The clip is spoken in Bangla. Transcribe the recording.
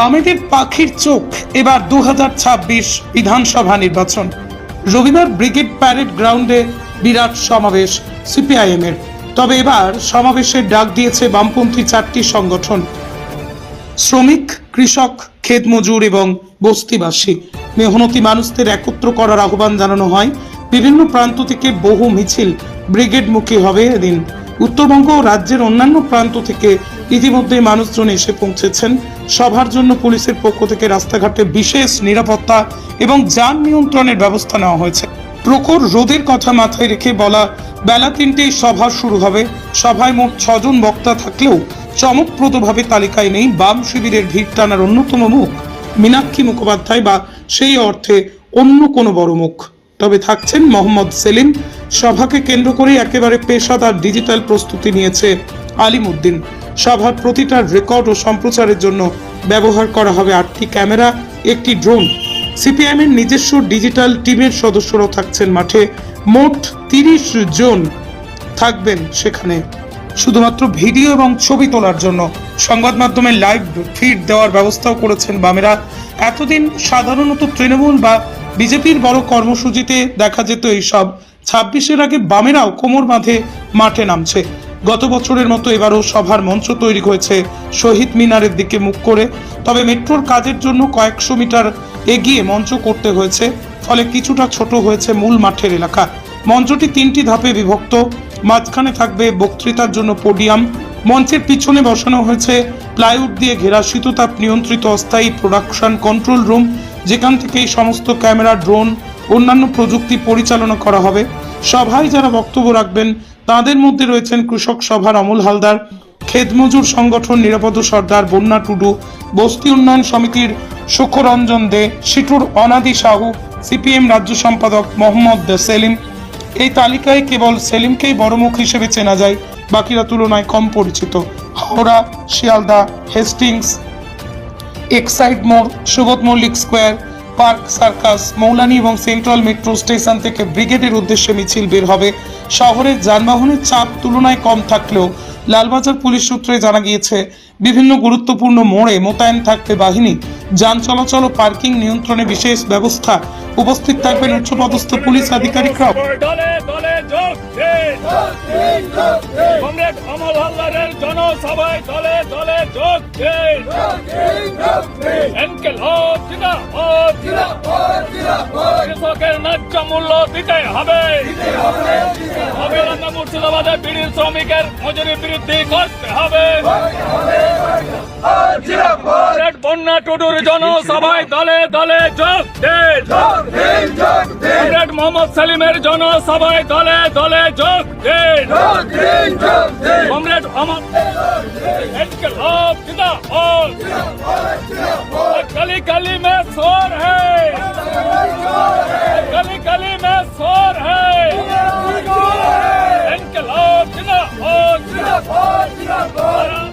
বামেদের পাখির চোখ, এবার দু বিধানসভা নির্বাচন। রবিবার ব্রিগেড প্যারেড গ্রাউন্ডে বিরাট সমাবেশ সিপিআইএম এর তবে এবার সমাবেশের ডাক দিয়েছে বামপন্থী চারটি সংগঠন। শ্রমিক, কৃষক ক্ষেত মজুর এবং বস্তিবাসী। মেহনতি মানুষদের একত্র করার আহ্বান জানানো হয়। বিভিন্ন প্রান্ত থেকে বহু মিছিল ব্রিগেডমুখী হবে এদিন। উত্তরবঙ্গ ও রাজ্যের অন্যান্য প্রান্ত থেকে ইতিমধ্যে মানুষজন এসে পৌঁছেছেন। সভার জন্য পুলিশের পক্ষ থেকে রাস্তাঘাটে বিশেষ নিরাপত্তা এবং যান নিয়ন্ত্রণের ব্যবস্থা নেওয়া হয়েছে। প্রখর রোদের কথা মাথায় রেখে বলা, বেলা তিনটেই সভা শুরু হবে। সভায় মোট ছজন বক্তা থাকলেও চমকপ্রদভাবে তালিকায় নেই বাম শিবিরের ভিড় টানার অন্যতম মুখ মীনাক্ষী মুখোপাধ্যায় বা সেই অর্থে অন্য কোনো বড় মুখ। তবে থাকছেন মোহাম্মদ সেলিম। সভাকে কেন্দ্র করে একেবারে পেশাদার ডিজিটাল প্রস্তুতি নিয়েছে আলিমুদ্দিন। সভার প্রতিটা রেকর্ড ও সম্প্রচারের জন্য ব্যবহার করা হবে আটটি ক্যামেরা, একটি ড্রোন। সিপিএম এর নিজস্ব ডিজিটাল টিমের সদস্যরাও থাকছেন মাঠে। মোট তিরিশ জন থাকবেন সেখানে। শুধুমাত্র ভিডিও এবং ছবি তোলার জন্য। সংবাদ মাধ্যমে লাইভ ফিড দেওয়ার ব্যবস্থাও করেছেন বামেরা। এতদিন সাধারণত তৃণমূল বা বিজেপির বড় কর্মসূচিতে দেখা যেত এইসব। ছাব্বিশের আগে বামেরাও কোমর বাঁধে মাঠে নামছে। গত বছরের মতো এবারও সভার মঞ্চ তৈরি হয়েছে শহীদ মিনারের দিকে মুখ করে। তবে মেট্রোর কাজের জন্য কয়েকশো মিটার এগিয়ে মঞ্চ করতে হয়েছে, ফলে কিছুটা ছোট হয়েছে মূল মাঠের এলাকা। মঞ্চটি তিনটি ধাপে বিভক্ত, মাঝখানে থাকবে বক্তৃতার জন্য পোডিয়াম। মঞ্চের পিছনে বসানো হয়েছে প্লাইউড দিয়ে ঘেরা শীততাপ নিয়ন্ত্রিত অস্থায়ী প্রোডাকশন কন্ট্রোল রুম, যেখান থেকে এই সমস্ত ক্যামেরা, ড্রোন, অন্যান্য প্রযুক্তি পরিচালনা করা হবে। সভায় যারা বক্তব্য রাখবেন, তাদের মধ্যে রয়েছেন কৃষক সভার অমল হালদার খেতমজুর সংগঠন নিরাপদ সর্দার বন্যা টুডু, বস্তি উন্নয়ন সমিতির সুখরঞ্জন দে, সিটুর অনাদি সাহু, সিপিএম রাজ্য সম্পাদক মোহাম্মদ দে সেলিম। এই তালিকায় কেবল সেলিমকেই বড় মুখ হিসেবে চেনা যায়, বাকিরা তুলনায় কম পরিচিত। হাওড়া, শিয়ালদা, হেস্টিংস, এক্সাইড মোড়, Subodh Mullick Square Park, Circus, Moulali এবং সেন্ট্রাল মেট্রো স্টেশন থেকে ব্রিগেডের উদ্দেশ্যে মিছিল বের হবে। শহরের যানবাহনের চাপ তুলনায় কম থাকলেও লালবাজার পুলিশ সূত্রে জানা গিয়েছে, বিভিন্ন গুরুত্বপূর্ণ মোড়ে মোতায়েন থাকবে বাহিনী। যান চলাচল ও পার্কিং নিয়ন্ত্রণে বিশেষ ব্যবস্থা উপস্থিত থাকবেন উচ্চপদস্থ পুলিশ দিন কমরেড অমল হালদারের জনসভায় দলে যোগ দিন। কৃষকের ন্যায্য মূল্য দিতে হবে। অবিলম্বে মুর্শিদাবাদে বিড়ি শ্রমিকের মজুরি বৃদ্ধি করতে হবে। বন্যা টুডুর জনসভায় দলে দলে যোগ দিন। মোহাম্মদ সেলিমের জন্য সবাই দলে দলে যোগ দিন কমরেড মোহাম্মদ কালি কালি মে সোর হ্যাঁ